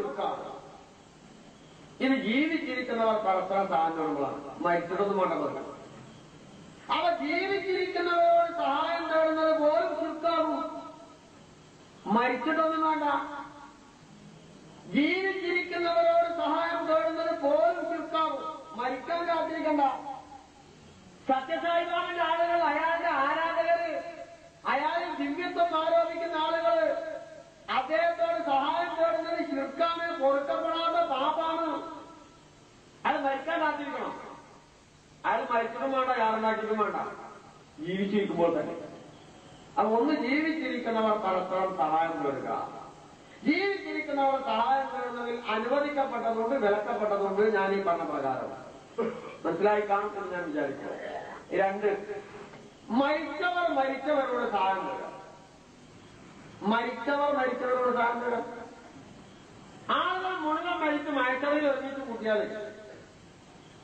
ചുരുക്കാണ് ഇത് ജീവിച്ചിരിക്കുന്നവർ പരസ്പരം സഹായം മരിച്ചിട്ടൊന്നും വേണ്ട അവ ജീവിച്ചിരിക്കുന്നവരോട് സഹായം തേടുന്നത് പോലും ചുരുക്കാവും മരിച്ചിട്ടൊന്നും വേണ്ട. ജീവിച്ചിരിക്കുന്നവരോട് സഹായം തേടുന്നത് പോലും ചുരുക്കാവും മരിക്കാൻ കാത്തിരിക്കണ്ട. സത്യസായിബാബിന്റെ ആളുകൾ അയാളുടെ ആരാധകര് അയാളിൽ ദിവ്യത്വം ആരോപിക്കുന്ന ആളുകൾ അദ്ദേഹത്തോട് സഹായം തേടുന്നത് ശിർക്കാണ് പൊറുക്കപ്പെടാത്ത പാപ്പാണ്. അയാൾ മരിക്കാൻ കാത്തിരിക്കണം. അയാൾ മരിച്ചിട്ടും വേണ്ട യാറുണ്ടാക്കിയിട്ടും വേണ്ട. ജീവിച്ചിരിക്കുമ്പോൾ തന്നെ. അത് ഒന്ന് ജീവിച്ചിരിക്കുന്നവർ പരസ്പരം സഹായം തേടുക ജീവിച്ചിരിക്കുന്നവർ സഹായം തേടുന്നതിൽ അനുവദിക്കപ്പെട്ടതുകൊണ്ട് വിലക്കപ്പെട്ടതുകൊണ്ട് ഞാൻ ഈ പറഞ്ഞ പ്രകാരം. മനസ്സിലായി കാണും ഞാൻ വിചാരിക്കുന്നു രണ്ട് മരിച്ചവർ മരിച്ചവരോട് സഹായം തരാം മരിച്ചവർ മരിച്ചവരോട് സഹായം തേടുക ആളുകൾ മുഴുവൻ മരിച്ച് മരിച്ചവരിൽ ഒരുമിച്ച് കൂട്ടിയാൽ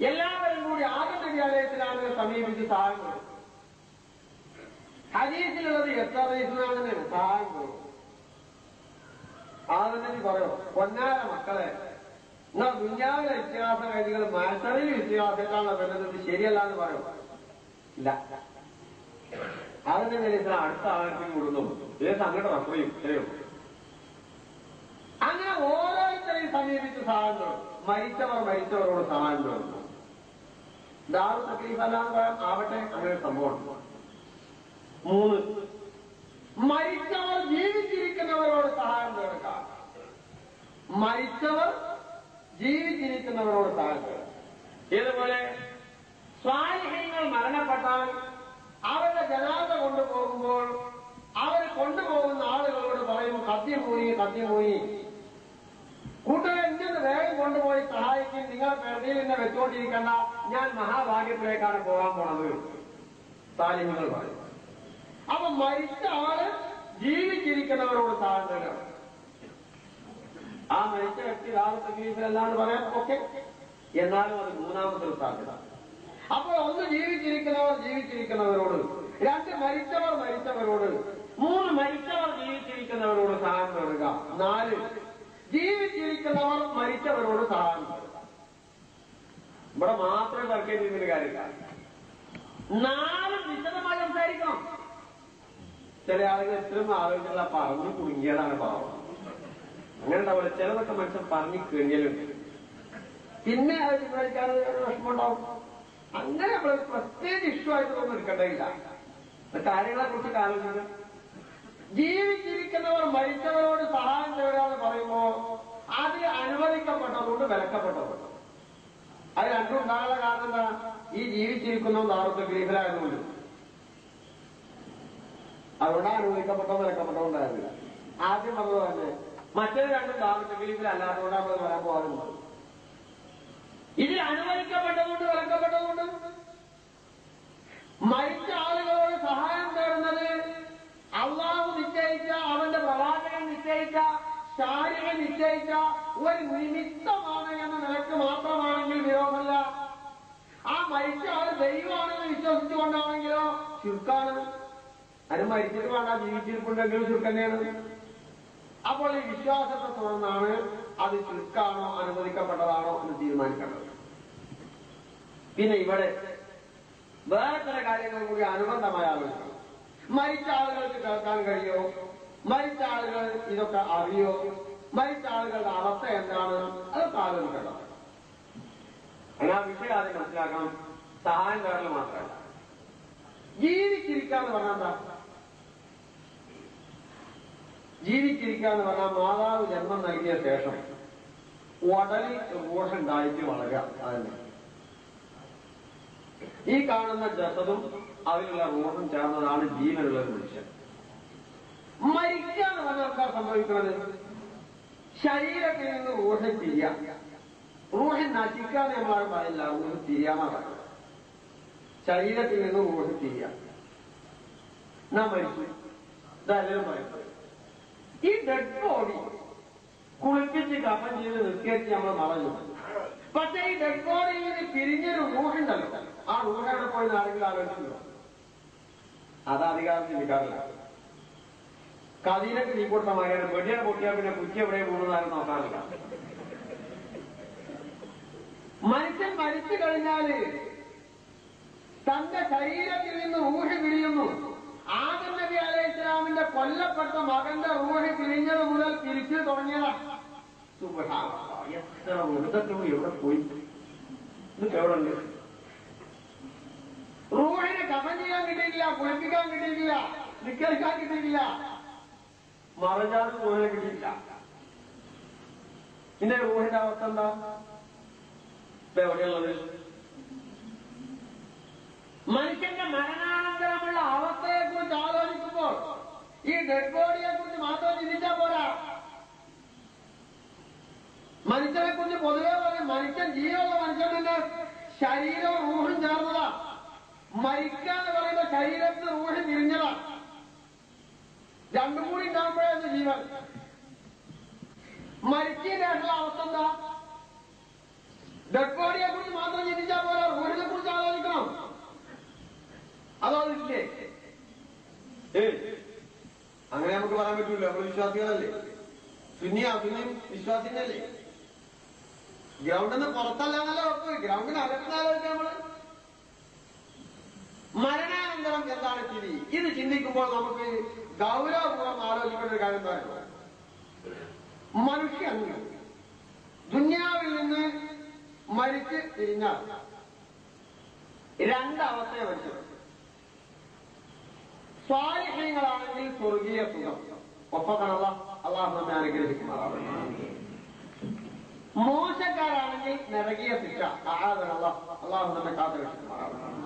എല്ലാവരും കൂടി ആദ്യ വിദ്യാലയത്തിലാണ് സമീപിച്ച് സഹായം കൊടുക്കും ഹരീസിലുള്ളത് എത്ര വയസ്സിനാണെന്ന് സഹായം കൊടുക്കും ആദ്യം പറയോ പൊന്നാര മക്കളെ എന്നാ ദുഞ്ഞാവിലെ വിശ്വാസ കഴിഞ്ഞുകൾ മത്സരയിൽ വിദ്യാഭ്യാസത്താണ് വരുന്നത്? ശരിയല്ല എന്ന് പറയോ? ഇല്ല. അതിന്റെ നിലയിൽ അടുത്ത ആൾക്ക് കൂടുന്നു. ഏത് അങ്ങോട്ട് റഫറിയും ചെയ്യും സമീപിച്ച് സഹായം മരിച്ചവർ മരിച്ചവരോട് സഹായം തേടുന്നു ദാറു തക്ലീഫ് അല്ലാന്ന് ആവട്ടെ അങ്ങനെ സംഭവം മൂന്ന് മരിച്ചവർ ജീവിച്ചിരിക്കുന്നവരോട് സഹായം തേടുക മരിച്ചവർ ജീവിച്ചിരിക്കുന്നവരോട് സഹായം തേടുക ഇതുപോലെ സ്വാലിഹ്യങ്ങൾ മരണപ്പെട്ടാൽ അവരുടെ ജനാഥ കൊണ്ടുപോകുമ്പോൾ അവർ കൊണ്ടുപോകുന്ന ആളുകളോട് പറയും കദ്യം പോയി കദ്യം പോയി കൊണ്ടുപോയി സഹായിക്കും. നിങ്ങൾ വെറുതെ നിന്ന് വെച്ചുകൊണ്ടിരിക്കണ്ട ഞാൻ മഹാഭാഗ്യത്തിലേക്കാണ് പോകാൻ പോണത്. സാലിഹ്യങ്ങൾ പറയും അപ്പൊ മരിച്ച ആൾ ജീവിച്ചിരിക്കുന്നവരോട് സഹായം ആ മരിച്ച വ്യക്തി രാവിലത്തെ ഗ്രീഫിലല്ലാന്ന് പറയാൻ ഓക്കെ. എന്നാലും അത് മൂന്നാമത്തെ സാധ്യത. അപ്പോൾ ഒന്ന് ജീവിച്ചിരിക്കുന്നവർ ജീവിച്ചിരിക്കുന്നവരോട് രണ്ട് മരിച്ചവർ മരിച്ചവരോട് മൂന്ന് മരിച്ചവർ ജീവിച്ചിരിക്കുന്നവരോട് സഹായം തേടുക നാല് ജീവിച്ചിരിക്കുന്നവർ മരിച്ചവരോട് സഹായം ഇവിടെ മാത്രമേ തർക്കം ചെയ്യുന്നൊരു കാര്യമില്ല. നാളും വിശദമായി സംസാരിക്കണം. ചില ആളുകൾ എത്രയും ആലോചിച്ചില്ല പറഞ്ഞു കുടുങ്ങിയതാണ് പാവം. അങ്ങനെ ഉണ്ടാവില്ല ചിലതൊക്കെ മനുഷ്യൻ പറഞ്ഞു കഴിഞ്ഞാലുണ്ട് പിന്നെ അത് തീരുമാനിക്കാൻ വിഷമം ഉണ്ടാവും അങ്ങനെ നമ്മൾ പ്രത്യേക ഇഷ്യൂ ആയിട്ട് ഒന്നും എടുക്കേണ്ടതില്ല. കാര്യങ്ങളെ കുറിച്ച് ആലോചിക്കുന്നത് ജീവിച്ചിരിക്കുന്നവർ മരിച്ചവരോട് സഹായം തേടുക എന്ന് പറയുമ്പോ അത് അനുവദിക്കപ്പെട്ടതുകൊണ്ട് വിലക്കപ്പെട്ടതുകൊണ്ട് അത് രണ്ടും ഉണ്ടാകാനുള്ള കാരണം എന്താ? ഈ ജീവിച്ചിരിക്കുന്നവൻ ആർക്ക് ഗ്രീഹരായതുകൊണ്ട് അതുകൊണ്ട് അനുവദിക്കപ്പെട്ടോ വിലക്കപ്പെട്ടോ ഉണ്ടായിരുന്നില്ല. ആദ്യം പറഞ്ഞത് തന്നെ മറ്റൊരു രണ്ടും ദാറത്ത് ഗ്രീഫിലല്ലാത്തതുകൊണ്ടാണ് നമ്മൾ വരാൻ പോകാറുണ്ട്. ഇത് അനുവദിക്കപ്പെട്ടതുകൊണ്ട് വിലക്കപ്പെട്ടതുകൊണ്ട്. മരിച്ച ആളുകളോട് സഹായം തേടുന്നത് അള്ളാഹു നിശ്ചയിച്ച അവന്റെ പ്രവാചകൻ നിശ്ചയിച്ച ശാരിക നിശ്ചയിച്ച ഒരു നിമിത്തമാണ് എന്ന നിലയ്ക്ക് മാത്രമാണെങ്കിൽ വിരോധമല്ല. ആ മരിച്ച ആൾ ദൈവമാണെന്ന് വിശ്വസിച്ചുകൊണ്ടാണെങ്കിലോ ചുരുക്കാണ്. അത് മരിച്ചിട്ട് വേണ്ട ജീവിച്ചിരിപ്പുണ്ടെങ്കിലും ചുരുക്കന്നെയാണ്. അപ്പോൾ ഈ വിശ്വാസത്തെ തുടർന്നാണ് അത് ചുരുക്കാണോ അനുവദിക്കപ്പെട്ടതാണോ എന്ന് തീരുമാനിക്കേണ്ടത്. പിന്നെ ഇവിടെ വേറെ ചില കാര്യങ്ങൾ കൂടി അനുബന്ധമായ ആലോചിക്കണം. മരിച്ച ആളുകൾക്ക് കേൾക്കാൻ കഴിയോ? മരിച്ച ആളുകൾ ഇതൊക്കെ അറിയോ? മരിച്ച ആളുകളുടെ അവസ്ഥ എന്താണ്? അതൊക്കെ ആലോചിക്കണം. അങ്ങനെ ആ വിഷയം ആദ്യം മനസ്സിലാക്കണം. സഹായം തേടൽ മാത്രമല്ല. ജീവിച്ചിരിക്കാന്ന് പറഞ്ഞാൽ എന്താ? ജീവിച്ചിരിക്കാന്ന് പറഞ്ഞാൽ മാതാവ് ജന്മം നൽകിയ ശേഷം ഉടലിൽ റോഷുണ്ടായിട്ട് വളരുക. അതന്നെ ഈ കാണുന്ന ജസദും അതിലുള്ള റൂഹും ചേർന്നതാണ് ജീവനുള്ള ഒരു മനുഷ്യൻ. മരിക്കാന്ന് പറഞ്ഞാൽ സംഭവിക്കുന്നത്. ശരീരത്തിൽ നിന്ന് റൂഹ് തിരിയാം. റൂഹ് നശിക്കാതെ നമ്മളാണ് പറയില്ല. റൂഹ് തിരിയാന്നാ പറയുന്നത്. ശരീരത്തിൽ നിന്ന് റൂഹ് തിരിയാം. നാം മരിച്ചു. ഇതെല്ലാം മരിച്ചു ഈ ഡെഡ് ബോഡി കുളിപ്പിച്ച് കപ്പം ചെയ്ത് നിസ്കരിച്ച് നമ്മൾ മറഞ്ഞു. പക്ഷേ ഈ ഡെഡ് ബോഡിയിൽ നിന്ന് പിരിഞ്ഞൊരു റൂഹുണ്ടല്ലോ. ആ എവിടെ പോയി ആരെങ്കിലും ആലോചിച്ചിട്ടുണ്ടോ? അത് അധികാരം ചിന്തിക്കാറില്ല കതിരക്ക് നീ കൊടുത്ത മാറിയാണ് വെടിയാണ് പൊട്ടിയാൽ പിന്നെ കുറ്റി എവിടെ വീണതാരും നോക്കാറില്ല. മനുഷ്യൻ മരിച്ചു കഴിഞ്ഞാൽ തന്റെ ശരീരത്തിൽ നിന്ന് ഊഹ പിരിയുന്നു. ആദം നബി അലൈഹി ഇസ്ലാമിന്റെ കൊല്ലപ്പെട്ട മകന്റെ ഊഹ പിരിഞ്ഞത് മുതൽ തിരിച്ചു തുടങ്ങിയതാണ് എത്ര മൃതത്വം എവിടെ പോയി? ഇത് എവിടെ ഉണ്ട്? കിട്ടിയിട്ടില്ല കുളിപ്പിക്കാൻ കിട്ടിയിട്ടില്ല നിക്കരിക്കാൻ കിട്ടിയിട്ടില്ല. മറഞ്ഞാൽ റൂഹിനെ കിട്ടിയില്ല പിന്നെ റൂഹിന്റെ അവസ്ഥ എന്താ? ഇപ്പൊ എവിടെയുള്ളത് മനുഷ്യന്റെ മരണാനന്തരമുള്ള അവസ്ഥയെ കുറിച്ച് ആലോചിക്കുമ്പോൾ ഈ ഡെഡ് ബോഡിയെ കുറിച്ച് മാത്രം ചിന്തിച്ചാൽ പോരാ. മനുഷ്യനെ കുറിച്ച് പൊതുവെ പറയും മനുഷ്യൻ ജീവനുള്ള തന്നെ ശരീരവും റൂഹും ചേർന്നതാ മരിക്കാന്ന് പറയുന്ന ശരീരത്തിന് റൂഹി തിരിഞ്ഞതാണ് രണ്ടും കൂടി ഉണ്ടാകുമ്പോഴാണ് ജീവൻ. ശേഷമുള്ള അവസ്ഥ എന്താ? ഡെഡ് ബോഡിയെ കുറിച്ച് മാത്രം ചിന്തിച്ചാൽ പോലെ റൂഹിനെ കുറിച്ച് ആലോചിക്കണം. അതാതില്ലേ ഏ അങ്ങനെ നമുക്ക് പറയാൻ പറ്റൂല. നമ്മൾ വിശ്വാസികളല്ലേ? സുന്നിയാ സുന്നിയും വിശ്വാസിന്റെ ഗ്രൗണ്ടിൽ നിന്ന് പുറത്തല്ലാന്നല്ലോ ഉറപ്പ്? ഗ്രൗണ്ടിന് അകത്താലോചിക്കാം നമ്മൾ മരണാനന്തരം എന്താണ് സ്ഥിതി ഇത് ചിന്തിക്കുമ്പോൾ നമുക്ക് ഗൗരവപൂർവം ആലോചിക്കേണ്ട ഒരു കാര്യം എന്താ മനുഷ്യൻ ദുന്യാവിൽ നിന്ന് മരിച്ച് തിരിഞ്ഞാൽ രണ്ടവസ്ഥയെ വെച്ചു സ്വാലിഹ്യങ്ങളാണെങ്കിൽ സ്വർഗീയ സുഖം. ഒപ്പക്കണല്ല അള്ളാഹു നമ്മെ അനുഗ്രഹിക്കുന്നതാണ് മോശക്കാരാണെങ്കിൽ നരകീയ ശിക്ഷ. അള്ളാഹു നമ്മെ കാത്തു രക്ഷിക്കുമാറാവട്ടെ